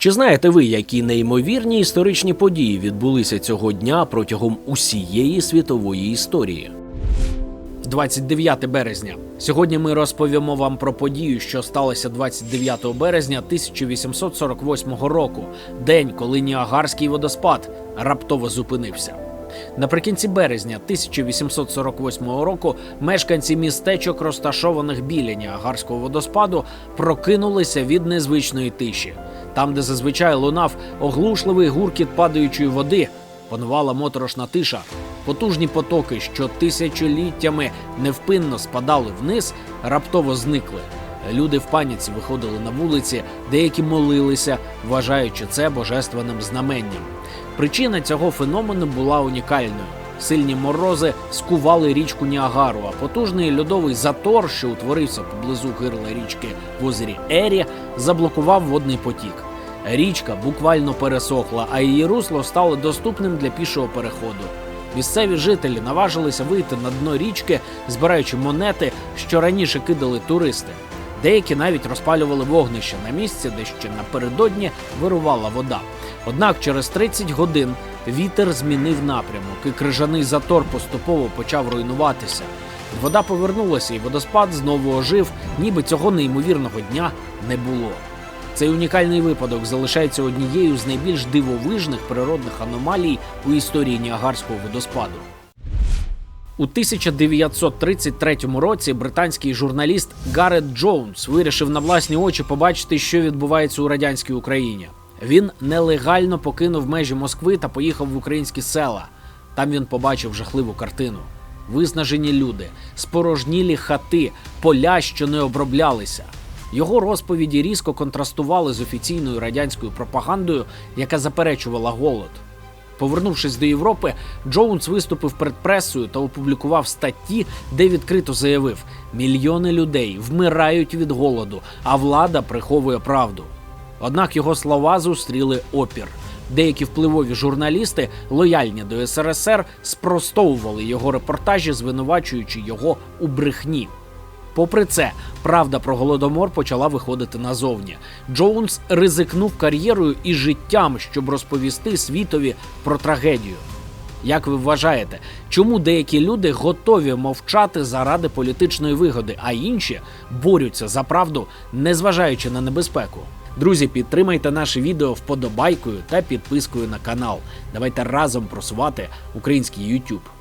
Чи знаєте ви, які неймовірні історичні події відбулися цього дня протягом усієї світової історії? 29 березня. Сьогодні ми розповімо вам про подію, що сталося 29 березня 1848 року, день, коли Ніагарський водоспад раптово зупинився. Наприкінці березня 1848 року мешканці містечок, розташованих біля Ніагарського водоспаду, прокинулися від незвичної тиші. Там, де зазвичай лунав оглушливий гуркіт падаючої води, панувала моторошна тиша. Потужні потоки, що тисячоліттями невпинно спадали вниз, раптово зникли. Люди в паніці виходили на вулиці, деякі молилися, вважаючи це божественним знаменням. Причина цього феномену була унікальною. Сильні морози скували річку Ніагару, а потужний льодовий затор, що утворився поблизу гирла річки в озері Ері, заблокував водний потік. Річка буквально пересохла, а її русло стало доступним для пішого переходу. Місцеві жителі наважилися вийти на дно річки, збираючи монети, що раніше кидали туристи. Деякі навіть розпалювали вогнище на місці, де ще напередодні вирувала вода. Однак через 30 годин вітер змінив напрямок, і крижаний затор поступово почав руйнуватися. Вода повернулася, і водоспад знову ожив, ніби цього неймовірного дня не було. Цей унікальний випадок залишається однією з найбільш дивовижних природних аномалій у історії Ніагарського водоспаду. У 1933 році британський журналіст Гарет Джоунс вирішив на власні очі побачити, що відбувається у радянській Україні. Він нелегально покинув межі Москви та поїхав в українські села. Там він побачив жахливу картину: виснажені люди, спорожнілі хати, поля, що не оброблялися. Його розповіді різко контрастували з офіційною радянською пропагандою, яка заперечувала голод. Повернувшись до Європи, Джоунс виступив перед пресою та опублікував статті, де відкрито заявив: мільйони людей вмирають від голоду, а влада приховує правду. Однак його слова зустріли опір. Деякі впливові журналісти, лояльні до СРСР, спростовували його репортажі, звинувачуючи його у брехні. Попри це, правда про голодомор почала виходити назовні. Джоунс ризикнув кар'єрою і життям, щоб розповісти світові про трагедію. Як ви вважаєте, чому деякі люди готові мовчати заради політичної вигоди, а інші борються за правду, незважаючи на небезпеку? Друзі, підтримайте наше відео вподобайкою та підпискою на канал. Давайте разом просувати український YouTube.